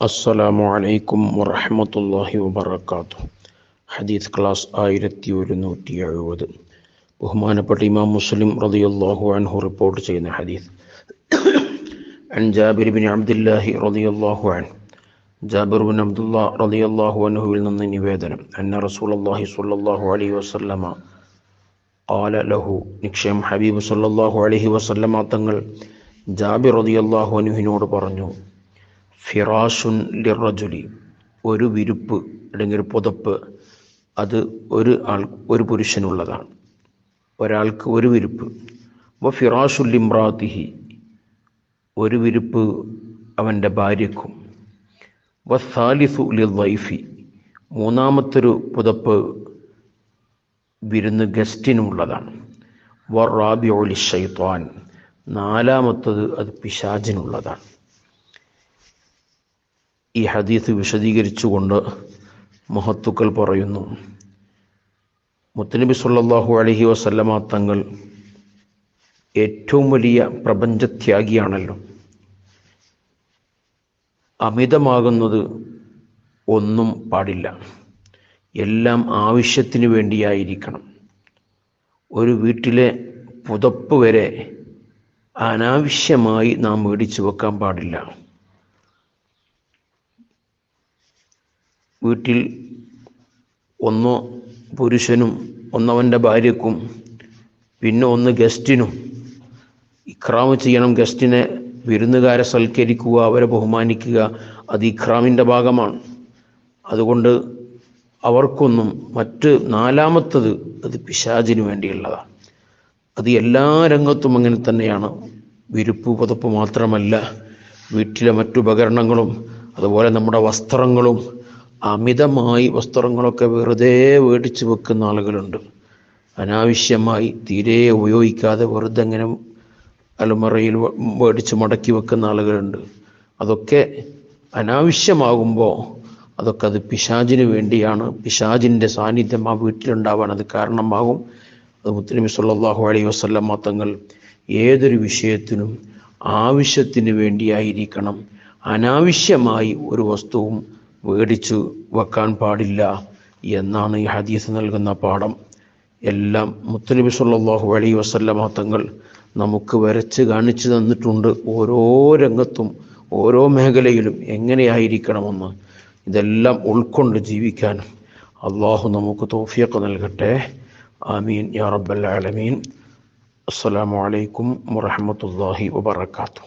അസ്സലാമു അലൈക്കും വറഹ്മത്തുള്ളാഹി വബറകാതുഹു ഹദീസ് ക്ലാസ് ആയിരത്തി ഒരുന്നൂറ്റി എഴുപത് ബഹുമാനപ്പെട്ട ഇമാം മുസ്ലിം റളിയല്ലാഹു അൻഹു റിപ്പോർട്ട് ചെയ്യുന്ന ഹദീസ് عن جابر بن عبد الله رضي الله عنه ജാബിർ ബിൻ അബ്ദുള്ള റളിയല്ലാഹു അൻഹുവിൽ നിന്ന് നിവേദനം അന്ന റസൂലുള്ളാഹി സ്വല്ലല്ലാഹു അലൈഹി വസല്ലമ ഖാല ലഹു നിക്ഷയം ഹബീബ് സ്വല്ലല്ലാഹു അലൈഹി വസല്ലമ തങ്ങൾ ജാബിർ റളിയല്ലാഹു അൻഹുവിനോട് പറഞ്ഞു ഫിറാഷുൻ ലിറജുലി. ഒരു വിരുപ്പ് അല്ലെങ്കിൽ ഒരു പുതപ്പ് അത് ഒരു ആൾ ഒരു പുരുഷനുള്ളതാണ്. ഒരാൾക്ക് ഒരു വിരുപ്പ്. അപ്പോൾ ഫിറാഷുൽ ലിംറാത്തിഹി ഒരു വിരുപ്പ് അവന്റെ ഭാര്യക്കും. വസാലിസു വൈഫി മൂന്നാമത്തൊരു പുതപ്പ് വിരുന്ന് ഗസ്റ്റിനുള്ളതാണ് വ റാബിഒലി ഷൈത്വാൻ നാലാമത്തത് അത് പിശാചിനുള്ളതാണ്. ഈ ഹദീസ് വിശദീകരിച്ചുകൊണ്ട് മഹത്തുക്കൾ പറയുന്നു. മുത്തനബി സല്ലാഹു അലഹി വസല്ലമ തങ്ങൾ ഏറ്റവും വലിയ പ്രപഞ്ചത്യാഗിയാണല്ലോ. അമിതമാകുന്നത് ഒന്നും പാടില്ല. എല്ലാം ആവശ്യത്തിന് വേണ്ടിയായിരിക്കണം. ഒരു വീട്ടിലെ പുതപ്പ് വരെ അനാവശ്യമായി നാം മേടിച്ചു വെക്കാൻ പാടില്ല. വീട്ടിൽ ഒന്ന് പുരുഷനും ഒന്നവന്റെ ഭാര്യക്കും പിന്നെ ഒന്ന് ഗസ്റ്റിനും ഇക്രാമ് ചെയ്യണം ഗസ്റ്റിനെ വിരുന്നുകാരെ സൽക്കരിക്കുക അവരെ ബഹുമാനിക്കുക അത് ഇക്രാമിന്റെ ഭാഗമാണ്. അതുകൊണ്ട് അവർക്കൊന്നും മറ്റ് നാലാമത്തത് അത് പിശാചിന് വേണ്ടിയുള്ളതാണ്. അത് എല്ലാ രംഗത്തും അങ്ങനെ തന്നെയാണ്. വിരുപ്പ് പുതപ്പ് മാത്രമല്ല വീട്ടിലെ മറ്റുപകരണങ്ങളും അതുപോലെ നമ്മുടെ വസ്ത്രങ്ങളും അമിതമായി വസ്ത്രങ്ങളൊക്കെ വെറുതെ മേടിച്ച് വെക്കുന്ന ആളുകളുണ്ട്. അനാവശ്യമായി തീരെ ഉപയോഗിക്കാതെ വെറുതെ ഇങ്ങനെ അലമുറയിൽ മേടിച്ച് മടക്കി വെക്കുന്ന ആളുകളുണ്ട്. അതൊക്കെ അനാവശ്യമാകുമ്പോൾ അതൊക്കെ അത് പിശാചിന് വേണ്ടിയാണ്. പിശാചിന്റെ സാന്നിധ്യം ആ വീട്ടിലുണ്ടാവാൻ അത് കാരണമാകും. അത് മുത്തനബി സല്ലല്ലാഹു അലൈഹി വസല്ലം തങ്ങൾ ഏതൊരു വിഷയത്തിനും ആവശ്യത്തിന് വേണ്ടിയായിരിക്കണം. അനാവശ്യമായി ഒരു വസ്തുവും മേടിച്ചു വെക്കാൻ പാടില്ല എന്നാണ് ഈ ഹദീസ് നൽകുന്ന പാഠം. എല്ലാം മുത്തലിബി സല്ലല്ലാഹു അലൈഹി വസല്ലമ തങ്ങൾ നമുക്ക് വരച്ച് കാണിച്ചു തന്നിട്ടുണ്ട് ഓരോ രംഗത്തും ഓരോ മേഖലയിലും എങ്ങനെയായിരിക്കണമെന്ന്. ഇതെല്ലാം ഉൾക്കൊണ്ട് ജീവിക്കാനും അള്ളാഹു നമുക്ക് തോഫിയൊക്കെ നൽകട്ടെ. ആമീൻ. യാ റബ്ബൽ ആലമീൻ. അസ്സലാമു അലൈക്കും വറഹ്മത്തുള്ളാഹി വബറകാതുഹു.